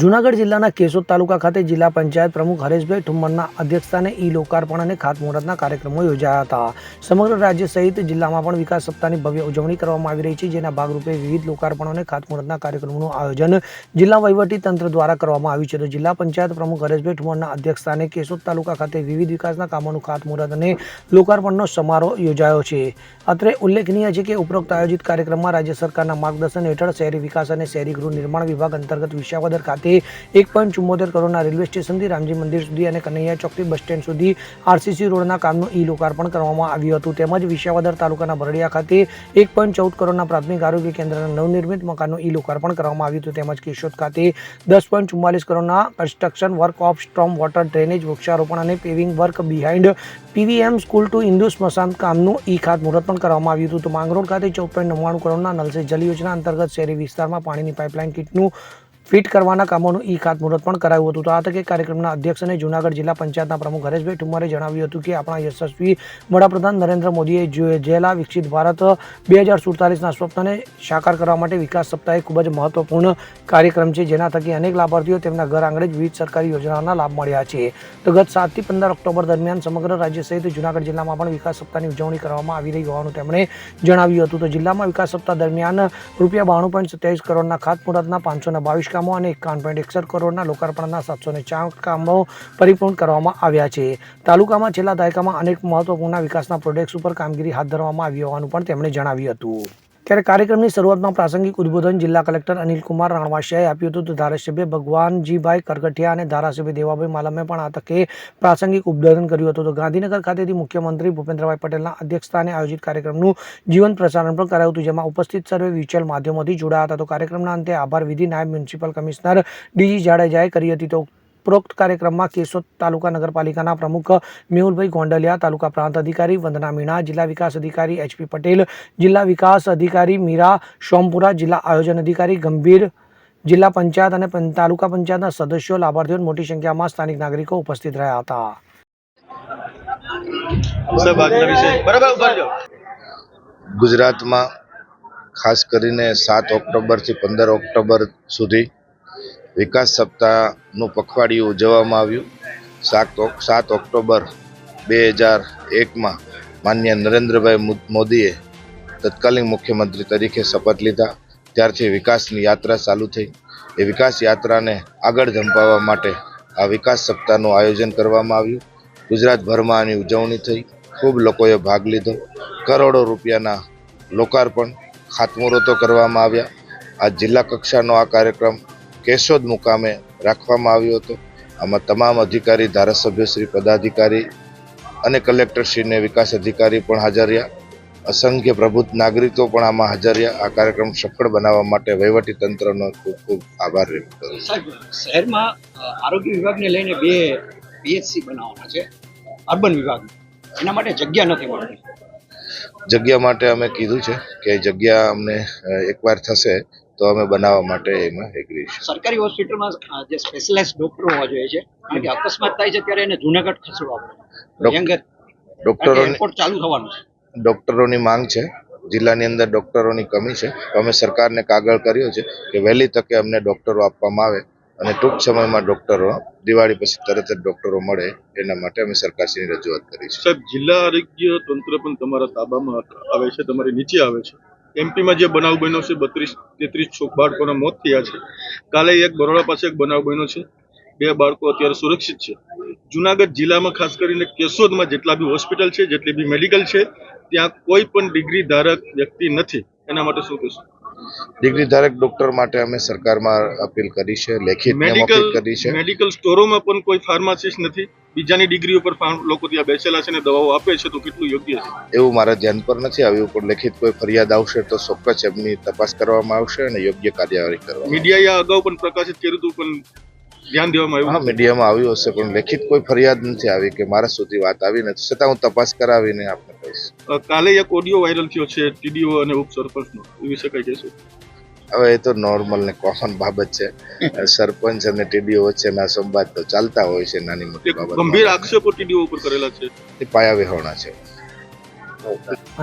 જૂનાગઢ જિલ્લાના કેશોદ તાલુકા ખાતે જિલ્લા પંચાયત પ્રમુખ હરેશભાઈ ઠુમ્મરના અધ્યક્ષસ્થાને ઈ લોકાર્પણ અને ખાતમુહૂર્તના કાર્યક્રમો યોજાયા હતા. સમગ્ર રાજ્ય સહિત જિલ્લામાં પણ વિકાસ સપ્તાહની ભવ્ય ઉજવણી કરવામાં આવી રહી છે, જેના ભાગરૂપે વિવિધ લોકાર્પણો અને ખાતમુહૂર્તના કાર્યક્રમોનું આયોજન જિલ્લા વહીવટી તંત્ર દ્વારા કરવામાં આવ્યું છે. તો જિલ્લા પંચાયત પ્રમુખ હરેશભાઈ ઠુમ્મરના અધ્યક્ષસ્થાને કેશોદ તાલુકા ખાતે વિવિધ વિકાસના કામોનું ખાતમુહૂર્ત અને લોકાર્પણનો સમારોહ યોજાયો છે. અત્રે ઉલ્લેખનીય છે કે ઉપરોક્ત આયોજિત કાર્યક્રમમાં રાજ્ય સરકારના માર્ગદર્શન હેઠળ શહેરી વિકાસ અને શહેરી ગૃહ નિર્માણ વિભાગ અંતર્ગત વિશાવદર ખાતે એક પોઈન્ટ ચુમ્મોતેર કરોડના રેલવે સ્ટેશનથી રામજી મંદિર સુધી અને કનૈયા ચોકથી બસ સ્ટેન્ડ સુધી આરસીસી રોડના કામનું ઈ લોકાર્પણ કરવામાં આવ્યું હતું. તેમજ વિસાવદર તાલુકાના બરડિયા ખાતે એક પોઈન્ટ ચૌદ કરોડના પ્રાથમિક આરોગ્ય કેન્દ્રના નવનિર્મિત મકાનનું ઈ લોકાર્પણ કરવામાં આવ્યું હતું. તેમજ કેશોદ ખાતે દસ પોઈન્ટ ચુમ્માલીસ કરોડના construction work of storm water drainage વૃક્ષારોપણ અને paving work behind PVM school to Indu સ્મશાન કામનું ઈ ખાતમુહૂર્ત પણ કરવામાં આવ્યું હતું. તો માંગરોળ ખાતે ચૌદ પોઈન્ટ નવ્વાણું કરોડના નલ જલ યોજના અંતર્ગત શહેરી વિસ્તારમાં પાણીની પાઇપલાઇન કિટનું ફિટ કરવાના કામોનું ઈ ખાતમુહૂર્ત પણ કરાયું હતું. તો આ તકે કાર્યક્રમના અધ્યક્ષ અને જૂનાગઢ જિલ્લા પંચાયતના પ્રમુખ હરેશભાઈ ઠુમ્મરે જણાવ્યું હતું કે, આપણા યશસ્વી વડાપ્રધાન નરેન્દ્ર મોદીએ જોયેલા વિકસિત ભારત બે હજાર સુડતાલીસના સ્વપ્નને સાકાર કરવા માટે વિકાસ સપ્તાહે ખૂબ જ મહત્વપૂર્ણ કાર્યક્રમ છે. જેના થકી અનેક લાભાર્થીઓ તેમના ઘર આંગણે જ વિવિધ સરકારી યોજનાઓના લાભ મળ્યા છે. તો ગત સાતથી પંદર ઓક્ટોબર દરમિયાન સમગ્ર રાજ્ય સહિત જૂનાગઢ જિલ્લામાં પણ વિકાસ સપ્તાહની ઉજવણી કરવામાં આવી રહી હોવાનું તેમણે જણાવ્યું હતું. તો જિલ્લામાં વિકાસ સપ્તાહ દરમિયાન રૂપિયા બાણું પોઈન્ટ સત્યાવીસ કરોડના ખાતમુહૂર્તના પાંચસો ને બાવીસ કામો અને એકાવન પોઈન્ટ એકસઠ કરોડના લોકાર્પણના સાતસો ને ચાર કામો પરિપૂર્ણ કરવામાં આવ્યા છે. તાલુકામાં છેલ્લા દાયકામાં અનેક મહત્વપૂર્ણ વિકાસના પ્રોજેક્ટ્સ ઉપર કામગીરી હાથ ધરવામાં આવી હોવાનું પણ તેમણે જણાવ્યું હતું. ત્યારે કાર્યક્રમની શરૂઆતમાં પ્રાસંગિક ઉદ્બોધન જિલ્લા કલેક્ટર અનિલકુમાર રાણવાસિયાએ આપ્યું હતું તો ધારાસભ્ય ભગવાનજીભાઈ કરગઠિયા અને ધારાસભ્ય દેવાભાઈ માલમે પણ આ તકે પ્રાસંગિક ઉદ્બોધન કર્યું હતું. તો ગાંધીનગર ખાતેથી મુખ્યમંત્રી ભૂપેન્દ્રભાઈ પટેલના અધ્યક્ષસ્થાને આયોજિત કાર્યક્રમનું જીવંત પ્રસારણ પણ કરાયું હતું, જેમાં ઉપસ્થિત સર્વે વ્યુચ્યુઅલ માધ્યમોથી જોડાયા હતા. તો કાર્યક્રમના અંતે આભાર. વિધિ નાયબ મ્યુનિસિપલ કમિશનર ડીજી જાડેજાએ કરી હતી. તો ઉપરોક્ત કાર્યક્રમમાં કેશોદ તાલુકા નગરપાલિકાના પ્રમુખ મેહુલભાઈ ગોંડલિયા તાલુકા પ્રાંત અધિકારી વંદના મીણા જિલ્લા વિકાસ અધિકારી એચપી પટેલ જિલ્લા વિકાસ અધિકારી મીરા સોમપુરા જિલ્લા આયોજન અધિકારી ગંભીર જિલ્લા પંચાયત અને તાલુકા પંચાયતના સદસ્યો લાભાર્થીઓ મોટી સંખ્યામાં સ્થાનિક નાગરિકો ઉપસ્થિત રહ્યા હતા. ગુજરાતમાં ખાસ કરીને સાત ઓક્ટોબરથી પંદર ઓક્ટોબર સુધી વિકાસ સપ્તાહનું પખવાડિયું ઉજવવામાં આવ્યું. સાત સાત ઓક્ટોબર બે હજાર એકમાં માન્ય નરેન્દ્રભાઈ મોદીએ તત્કાલીન મુખ્યમંત્રી તરીકે શપથ લીધા. ત્યારથી વિકાસની યાત્રા ચાલુ થઈ. એ વિકાસ યાત્રાને આગળ ધંપાવવા માટે આ વિકાસ સપ્તાહનું આયોજન કરવામાં આવ્યું. ગુજરાતભરમાં આની ઉજવણી થઈ. ખૂબ લોકોએ ભાગ લીધો. કરોડો રૂપિયાના લોકાર્પણ, ખાતમુહૂર્તો કરવામાં આવ્યા. આ જિલ્લા કક્ષાનો આ કાર્યક્રમ કેશોદ મુકામે રાખવામાં આવ્યો હતો. આમાં તમામ અધિકારી ધારાસભ્યશ્રી પદાધિકારી અને કલેક્ટરશ્રીને વિકાસ અધિકારી પણ હાજર રહ્યા. અસંખ્ય પ્રબુદ્ધ નાગરિકો પણ આમાં હાજર રહ્યા. આ કાર્યક્રમ સફળ બનાવવા માટે વહીવટી તંત્રનો ખૂબ ખૂબ આભાર વ્યક્ત કરું શહેરમાં આરોગ્ય વિભાગને લઈને બે પીએચસી બનાવવાના છે અર્બન વિભાગ. એના માટે જગ્યા નથી મળતી. જગ્યા માટે અમે કીધું છે કે જગ્યા અમને એકવાર થશે. તો અમે બનાવવા માટે એમાં એગ્રી છે સરકારી હોસ્પિટલમાં જે સ્પેશિયલાઇઝ ડોક્ટરો હોવા જોઈએ છે કારણ કે અકસ્માત થાય છે ત્યારે એને જુનાગઢ ખસેડવા પડે. ચાલુ થવાનું છે. ડોક્ટરોની માંગ છે. જિલ્લાની અંદર ડોક્ટરોની કમી છે. તો અમે સરકારને કાગળ કર્યો છે કે વહેલી તકે અમને ડોક્ટરો આપવામાં આવે અને ટૂંક સમયમાં ડોક્ટરો દિવાળી પછી તરત જ ડોક્ટરો મળે એના માટે અમે સરકારશ્રીની રજૂઆત કરી છે. સાહેબ જિલ્લા આરોગ્ય તંત્ર પણ તમારા તાબામાં આવે છે તમારી નીચે આવે છે. એમપીમાં જે બનાવ બન્યો છે બત્રીસ તેત્રીસ બાળકોના મોત થયા છે. કાલે એક બરોડા પાસે એક બનાવ બન્યો છે. બે બાળકો અત્યારે સુરક્ષિત છે. જુનાગઢ જિલ્લામાં ખાસ કરીને કેશોદમાં જેટલા બી હોસ્પિટલ છે જેટલી બી મેડિકલ છે ત્યાં કોઈ પણ ડિગ્રી ધારક વ્યક્તિ નથી. એના માટે શું કહેશું? ડિગ્રી ધારક ડોક્ટર માટે અમે સરકારમાં અપીલ કરી છે લેખિત મેડિકલ કરી છે. મેડિકલ સ્ટોરોમાં પણ કોઈ ફાર્માસિસ્ટ નથી. બીજાની ડિગ્રી ઉપર પણ લોકો ત્યાં બેસેલા છે અને દવાઓ આપે છે તો કેટલું યોગ્ય છે? એવું મારા ધ્યાન પર નથી આવ્યું પણ લેખિત કોઈ ફરિયાદ આવશે તો ચોક્કસ એમની તપાસ કરવામાં આવશે અને યોગ્ય કાર્યવાહી કરવામાં. મીડિયાએ અગાઉ પણ પ્રકાશિત કર્યું હતું પણ ધ્યાન દેવામાં આવ્યું હા મીડિયામાં આવ્યું હશે પણ લેખિત કોઈ ફરિયાદ નથી આવી કે મારા સુધી વાત આવી નથી. છતાં હું તપાસ કરાવીને આપને કહીશ. કાલે એક ઓડિયો વાયરલ થયો છે ટીડીઓ અને ઉપસરપંચનો એ વિશે કઈ કહેશો? હવે એ તો નોર્મલ ને કોમન બાબત છે. સરપંચ અને ટીડીઓ વચ્ચેના સંવાદ તો ચાલતા હોય છે નાની મોટી બાબત ગંભીર આક્ષેપો ટીડીઓ ઉપર કરેલા છે. એ પાયાવિહોણા છે.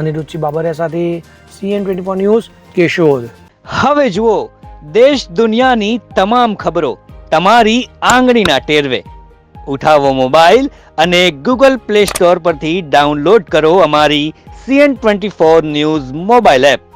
અનિરુચિ બાબરિયા સાથે CN twenty four news Keshod. હવે જુઓ દેશ દુનિયાની તમામ ખબરો તમારી આંગળીના ટેરવે. ઉઠાવો મોબાઈલ અને ગૂગલ પ્લે સ્ટોર પરથી ડાઉનલોડ કરો અમારી CN twenty four news mobile app.